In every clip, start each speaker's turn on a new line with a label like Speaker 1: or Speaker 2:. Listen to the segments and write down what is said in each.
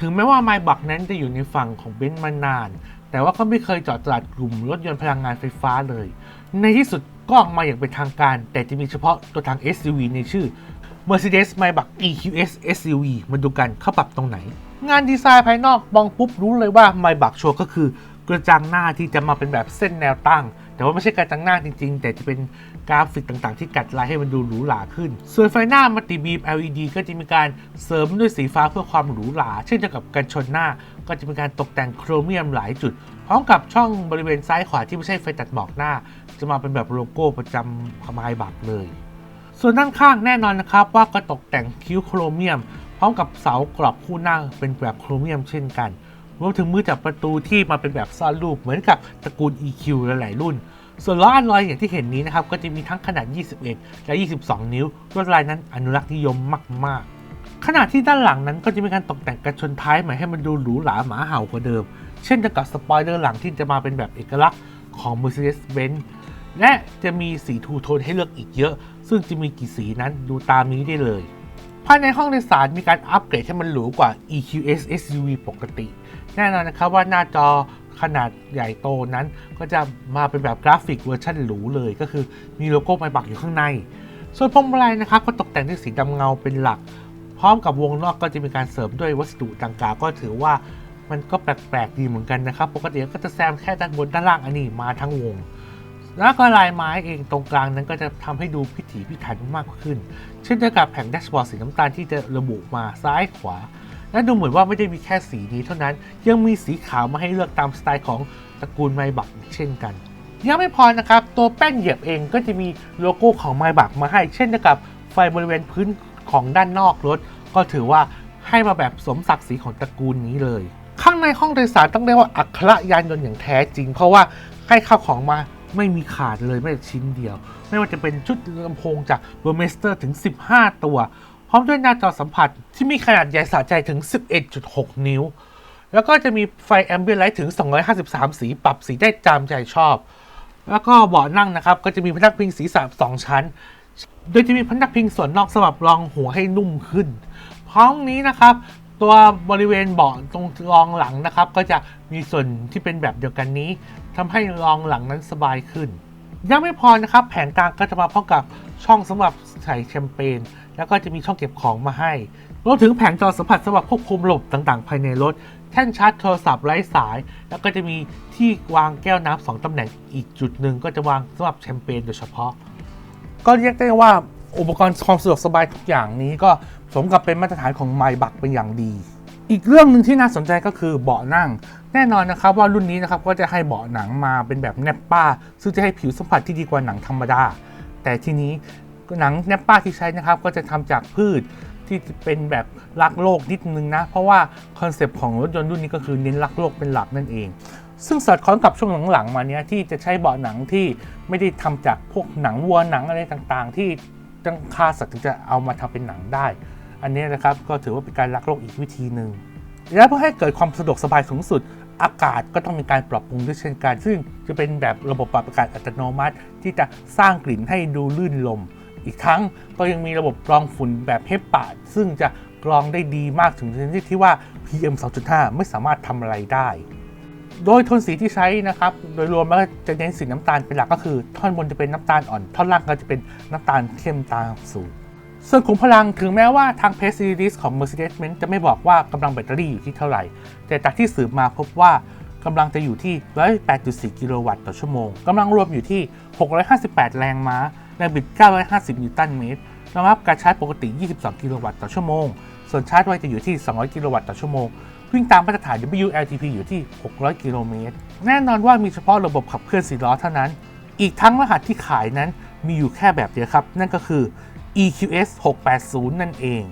Speaker 1: ถึงแม้ว่าไมบักนั้นจะอยู่ในฝั่งของเบนซ์มานาน แต่ว่าก็ไม่เคยเจาะตลาดกลุ่มรถยนต์พลังงานไฟฟ้าเลย ในที่สุดก็ออกมาอย่างเป็นทางการ แต่จะมีเฉพาะตัวทาง SUV ในชื่อ Mercedes Maybach EQS SUV มาดูกันเขาปรับตรงไหน งานดีไซน์ภายนอกมองปุ๊บรู้เลยว่า Maybach ชัวร์ก็คือ กระจังหน้าที่จะมาเป็นแบบเส้นแนวตั้ง แต่ว่าไม่ใช่กระจังหน้าจริง ๆ แต่จะเป็นกราฟิกต่างๆ ที่กัดลายให้มันดูหรูหราขึ้น ส่วนไฟหน้ามัลติบีม LED ก็จะมีการเสริมด้วยสีฟ้าเพื่อความหรูหราเช่นเดียวกับกันชนหน้า ก็จะมีการตกแต่งโครเมียมหลายจุด พร้อมกับช่องบริเวณซ้ายขวาที่ไม่ใช่ไฟตัดหมอกหน้า จะมาเป็นแบบโลโก้ประจำคมายบักเลย ส่วนด้านข้างแน่นอนนะครับว่าก็ตกแต่งคิ้วโครเมียมพร้อมกับเสากรอบคู่หน้าเป็นแบบโครเมียมเช่นกัน รวมถึงมือจับประตูที่มาเป็นแบบซ่อนรูปเหมือนกับตระกูล EQ หลายๆรุ่น ส่วนล้ออันลอยอย่างที่เห็นนี้นะครับก็จะมีทั้งขนาด 21 และ 22 นิ้วลวดลายนั้นอนุรักษ์นิยมมาก ๆขณะที่ด้านหลังนั้นก็จะมีการตกแต่งกระชนท้ายใหม่ให้มันดูหรูหราหมาเห่ากว่าเดิม เช่นกับสปอยเลอร์หลังที่จะมาเป็นแบบเอกลักษณ์ของ Mercedes-Benz และจะมีสีทูโทนให้เลือกอีกเยอะ ซึ่งจะมีกี่สีนั้นดูตามนี้ได้เลย ภายในห้องโดยสารมีการอัปเกรดให้มันหรูกว่า EQS SUV ปกติ แน่นอนนะครับว่าหน้าจอขนาดใหญ่โตนั้น ก็จะมาเป็นแบบกราฟิกเวอร์ชันหรูเลยก็คือมีโลโก้ไมบักอยู่ข้างใน ส่วนพวงมาลัยนะครับก็ตกแต่งด้วยสีดำเงาเป็นหลัก พร้อมกับวงนอกก็จะมีการเสริมด้วยวัสดุต่างๆก็ถือว่ามันก็แปลกๆดีเหมือนกันนะครับ ปกติก็จะแซมแค่ด้านบนด้านล่างอันนี้มาทั้งวง แล้วก็ลายไม้เองตรงกลางนั้นก็จะทำให้ดูพิถีพิถันมากขึ้น เช่นเดียวกับแผงแดชบอร์ดสีน้ำตาลที่จะระบุมาซ้ายขวา และดูเหมือนว่าไม่ได้มีแค่สีนี้เท่านั้น ยังมีสีขาวมาให้เลือกตามสไตล์ของตระกูลไมบักเช่นกัน ยังไม่พอนะครับ ตัวแป้นเหยียบเองก็จะมีโลโก้ของไมบักมาให้ เช่นเดียวกับไฟบริเวณพื้นของด้านนอกรถ ก็ถือว่าให้มาแบบสมศักดิ์ศรีของตระกูลนี้เลย ข้างในห้องโดยสารต้องเรียกว่าอัคระยานยนต์อย่างแท้จริง เพราะว่าให้ข้าวของมาไม่มีขาดเลยแม้แต่ชิ้นเดียว ไม่ว่าจะเป็นชุดลำโพงจากเบอร์เมสเตอร์ถึง 15 ตัว พร้อมด้วยหน้าจอสัมผัสที่มีขนาดใหญ่สะใจถึง 11.6 นิ้ว แล้วก็จะมีไฟแอมเบียนไลท์ถึง 253 สีปรับสีได้ตามใจชอบ แล้วก็เบาะนั่งนะครับ ก็จะมีพนักพิงศีรษะ2ชั้น โดยจะมีพนักพิงส่วนนอกสำหรับรองหัวให้นุ่มขึ้น พร้อมนี้นะครับ ตัวบริเวณเบาะตรงรองหลังนะครับ ก็จะมีส่วนที่เป็นแบบเดียวกันนี้ทำให้รองหลังนั้นสบายขึ้น ยังไม่พอนะครับ แผงกลางก็จะมาพร้อมกับช่องสำหรับใส่แชมเปญ แล้วก็จะมีช่องเก็บของมาให้รวมถึงแผงจอสัมผัสสำหรับควบคุมระบบต่างๆ ภายในรถ แท่นชาร์จโทรศัพท์ไร้สาย แล้วก็จะมีที่วางแก้วน้ำสองตำแหน่งอีกจุดหนึ่งก็จะวางสำหรับแชมเปญโดยเฉพาะ ก็เรียกได้ว่าอุปกรณ์ความสะดวกสบายทุกอย่างนี้ก็สมกับเป็นมาตรฐานของไมบักเป็นอย่างดี อีกเรื่องหนึ่งที่น่าสนใจก็คือเบาะนั่ง แน่นอนนะครับว่ารุ่นนี้นะครับก็จะให้เบาะหนังมาเป็นแบบแนปป้า ซึ่งจะให้ผิวสัมผัสที่ดีกว่าหนังธรรมดา แต่ทีนี้ หนังแนปป้าที่ใช้นะครับก็จะทำจากพืชที่เป็นแบบรักโลกนิดนึงนะ เพราะว่าคอนเซปต์ของรถยนต์รุ่นนี้ก็คือเน้นรักโลกเป็นหลักนั่นเอง ซึ่งสอดคล้องกับช่วงหลังๆมาเนี้ยที่จะใช้เบาะหนังที่ไม่ได้ทำจากพวกหนังวัวหนังอะไรต่างๆ ที่ต้องฆ่าสัตว์ถึงจะเอามาทำเป็นหนังได้ อันนี้นะครับก็ถือว่าเป็นการรักโลกอีกวิธีหนึ่งและเพื่อให้เกิดความสะดวกสบายสูงสุดอากาศก็ต้องมีการปรับปรุงด้วยเช่นกัน ซึ่งจะเป็นแบบระบบปรับอากาศอัตโนมัติ ที่จะสร้างกลิ่นให้ดูลื่นลม อีกทั้งก็ยังมีระบบกรองฝุ่นแบบเฮปปาซึ่งจะกรองได้ดีมากถึงชนิดที่ว่า PM 2.5 ไม่สามารถทำอะไรได้ โดยโทนสีที่ใช้นะครับ โดยรวมแล้วจะเน้นสีน้ำตาลเป็นหลักก็คือ ท่อนบนจะเป็นน้ำตาลอ่อน ท่อนล่างก็จะเป็นน้ำตาลเข้มตามสูตรส่วนขุมพลังถึงแม้ว่าทางเพจซีรีส์ของ Mercedes-Benz จะไม่บอกว่ากำลังแบตเตอรี่อยู่ที่เท่าไหร่ แต่จากที่สืบมาพบว่ากำลังจะอยู่ที่ 108.4 กิโลวัตต์ต่อชั่วโมงกำลังรวมอยู่ที่ 658 แรงม้า แรงบิด 950 นิวตันเมตรรองรับการชาร์จปกติ 22 กิโลวัตต์ต่อชั่วโมง ส่วนชาร์จไวจะอยู่ที่ 200 กิโลวัตต์ต่อชั่วโมง วิ่งตามมาตรฐาน WLTP อยู่ที่ 600 กิโลเมตร แน่นอนว่ามีเฉพาะระบบขับเคลื่อน4ล้อเท่านั้น อีกทั้งรหัสที่ขายนั้นมีอยู่แค่แบบเดียวครับ นั่นก็คือ EQS 680 นั่นเอง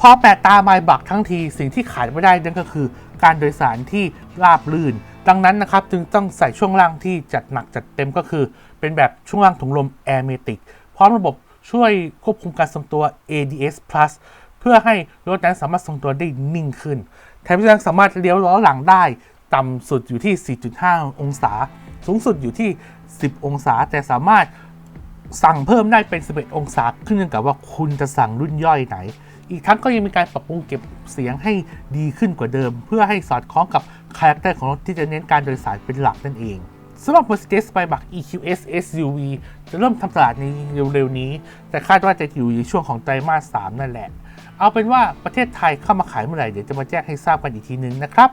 Speaker 1: พอแปะตาไมบักทั้งทีสิ่งที่ขายไม่ได้นั่นก็คือ การโดยสารที่ราบลื่น ดังนั้นนะครับจึงต้องใส่ช่วงล่างที่จัดหนักจัดเต็มก็คือ เป็นแบบช่วงล่างถุงลม Air m a t i c พร้อมระบบช่วยควบคุมการทรงตัว ADS Plus เพื่อให้รถนั้นสามารถทรงตัวได้นิ่งขึ้น แถมยังสามารถเลี้ยวล้อหลังได้ ต่ำสุดอยู่ที่ 4.5 องศา สูงสุดอยู่ที่ 10 องศา แต่สามารถสั่งเพิ่มได้เป็น 11 องศา ขึ้นอยู่กับว่าคุณจะสั่งรุ่นย่อยไหน อีกทั้งก็ยังมีการปรับปรุงเก็บเสียงให้ดีขึ้นกว่าเดิม เพื่อให้สอดคล้องกับคาแรคเตอร์ของรถที่จะเน้นการโดยสารเป็นหลักนั่นเอง สำหรับ Mercedes Maybach EQS SUV จะเริ่มทำตลาดในเร็วๆนี้ แต่คาดว่าจะอยู่ในช่วงของไตรมาส 3 นั่นแหละ เอาเป็นว่าประเทศไทยเข้ามาขายเมื่อไหร่เดี๋ยวจะมาแจ้งให้ทราบกันอีกทีนึงนะครับ